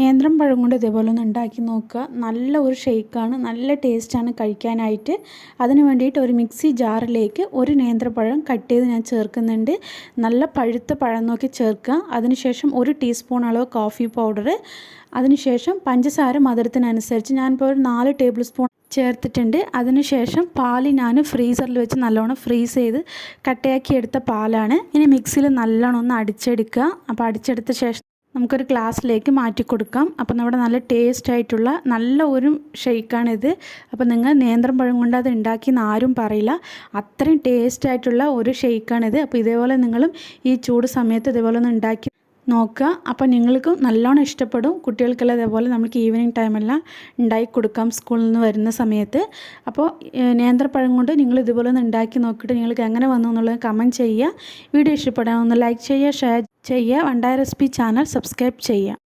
നേന്ത്രം പഴം കൊണ്ട് ഇതേപോലെ ഒന്ന് ഉണ്ടാക്കി നോക്കുക. നല്ല ഒരു ഷേക്കാണ് നല്ല ടേസ്റ്റാണ് കഴിക്കാനായിട്ട്. അതിന് വേണ്ടിയിട്ട് ഒരു മിക്സി ജാറിലേക്ക് ഒരു നേന്ത്രപ്പഴം കട്ട് ചെയ്ത് ഞാൻ ചേർക്കുന്നുണ്ട്. നല്ല പഴുത്ത പഴം നോക്കി ചേർക്കുക. അതിനുശേഷം ഒരു ടീസ്പൂൺ അളവ് കോഫി പൗഡർ അതിനുശേഷം പഞ്ചസാര മധുരത്തിനനുസരിച്ച് ഞാനിപ്പോൾ ഒരു നാല് ടേബിൾ സ്പൂൺ ചേർത്തിട്ടുണ്ട്. അതിനുശേഷം പാൽ ഞാൻ ഫ്രീസറിൽ വെച്ച് നല്ലോണം ഫ്രീസ് ചെയ്ത് കട്ടയാക്കി എടുത്ത പാലാണ്. ഇനി മിക്സിയിൽ നല്ലോണം ഒന്ന് അടിച്ചെടുക്കുക. അപ്പോൾ അടിച്ചെടുത്ത ശേഷം നമുക്കൊരു ഗ്ലാസ്സിലേക്ക് മാറ്റി കൊടുക്കാം. അപ്പോൾ നമ്മുടെ നല്ല ടേസ്റ്റ് ആയിട്ടുള്ള നല്ല ഒരു ഷെയ്ക്കാണിത് അപ്പോൾ നിങ്ങൾ നേന്ത്രം പഴം കൊണ്ട് അത് ഉണ്ടാക്കി ആരും പറയില്ല. അത്രയും ടേസ്റ്റ് ആയിട്ടുള്ള ഒരു ഷെയ്ക്കാണിത് അപ്പോൾ ഇതേപോലെ നിങ്ങളും ഈ ചൂട് സമയത്ത് ഇതേപോലെ ഒന്ന് ഉണ്ടാക്കി നോക്കുക. അപ്പോൾ നിങ്ങൾക്കും നല്ലോണം ഇഷ്ടപ്പെടും. കുട്ടികൾക്കെല്ലാം ഇതേപോലെ നമുക്ക് ഈവനിങ് ടൈമെല്ലാം ഉണ്ടാക്കി കൊടുക്കാം സ്കൂളിൽ നിന്ന് വരുന്ന സമയത്ത്. അപ്പോൾ നേന്ത്രപ്പഴം കൊണ്ട് നിങ്ങൾ ഇതുപോലെ ഒന്ന് ഉണ്ടാക്കി നോക്കിയിട്ട് നിങ്ങൾക്ക് എങ്ങനെ വന്നു എന്നുള്ളത് കമന്റ് ചെയ്യുക. വീഡിയോ ഇഷ്ടപ്പെടാൻ ഒന്ന് ലൈക്ക് ചെയ്യുക ഷെയർ ചെയ്യുക വണ്ടായ റെസിപ്പി ചാനൽ സബ്സ്ക്രൈബ് ചെയ്യുക